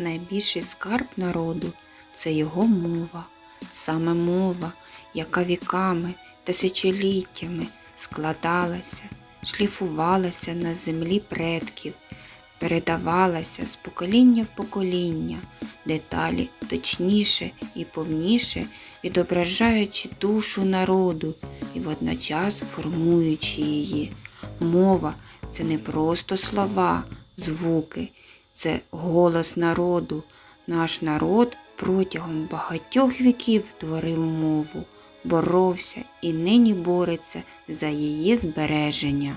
найбільший скарб народу це його мова, саме мова, яка віками, тисячоліттями складалася, шліфувалася на землі предків, передавалася з покоління в покоління, деталі точніше і повніше відображаючи душу народу і водночас формуючи її. Мова це не просто слова, звуки, це голос народу. Наш народ протягом багатьох віків творив мову, боровся і нині бореться за її збереження.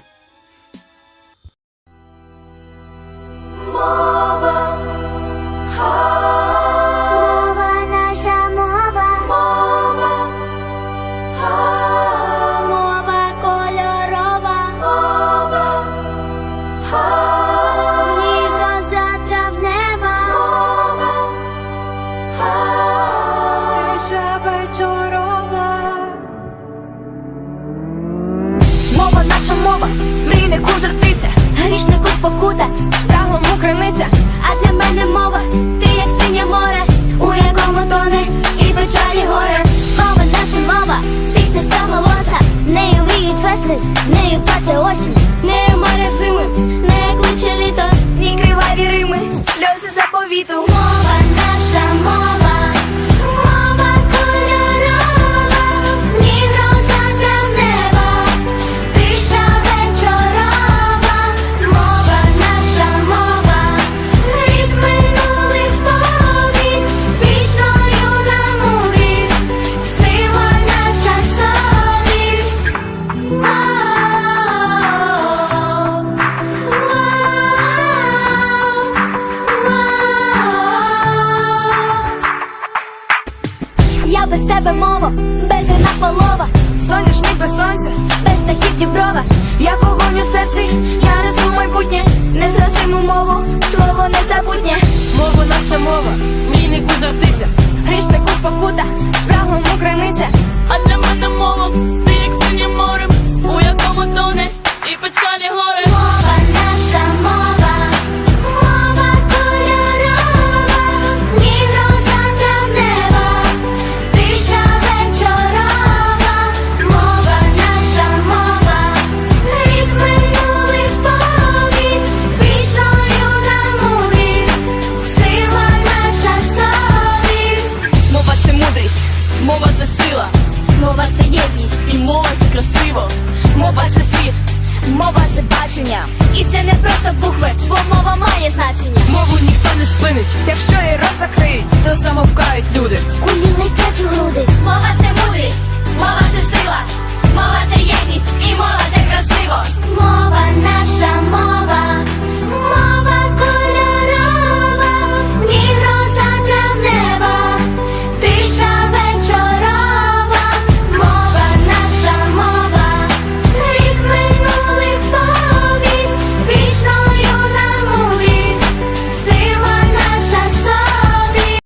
Мова мрійнику жартиця, грішнику спокута, спраглому криниця. а для мене мова, ти як синє море, у якому тоне. І печалі горе. Мова наша мова, пісня самолоса, нею мріють весни, нею плаче осінь, нею море зими, нею кличе літо, Ні криваві рими, сльози заповіту. Тебе мова, без грина полова, соняшні без сонця, без птахів діброва, як погоню у серці, я несу майбутнє. не зразиму мову, слово незабутнє, Мова наша мова, мій мрійнику жартиця, грішнику спокута, це мова це світ, мова це бачення. І це не просто букви, бо мова має значення. Мову ніхто не спинить. Якщо її рот закриють, то самовкають люди.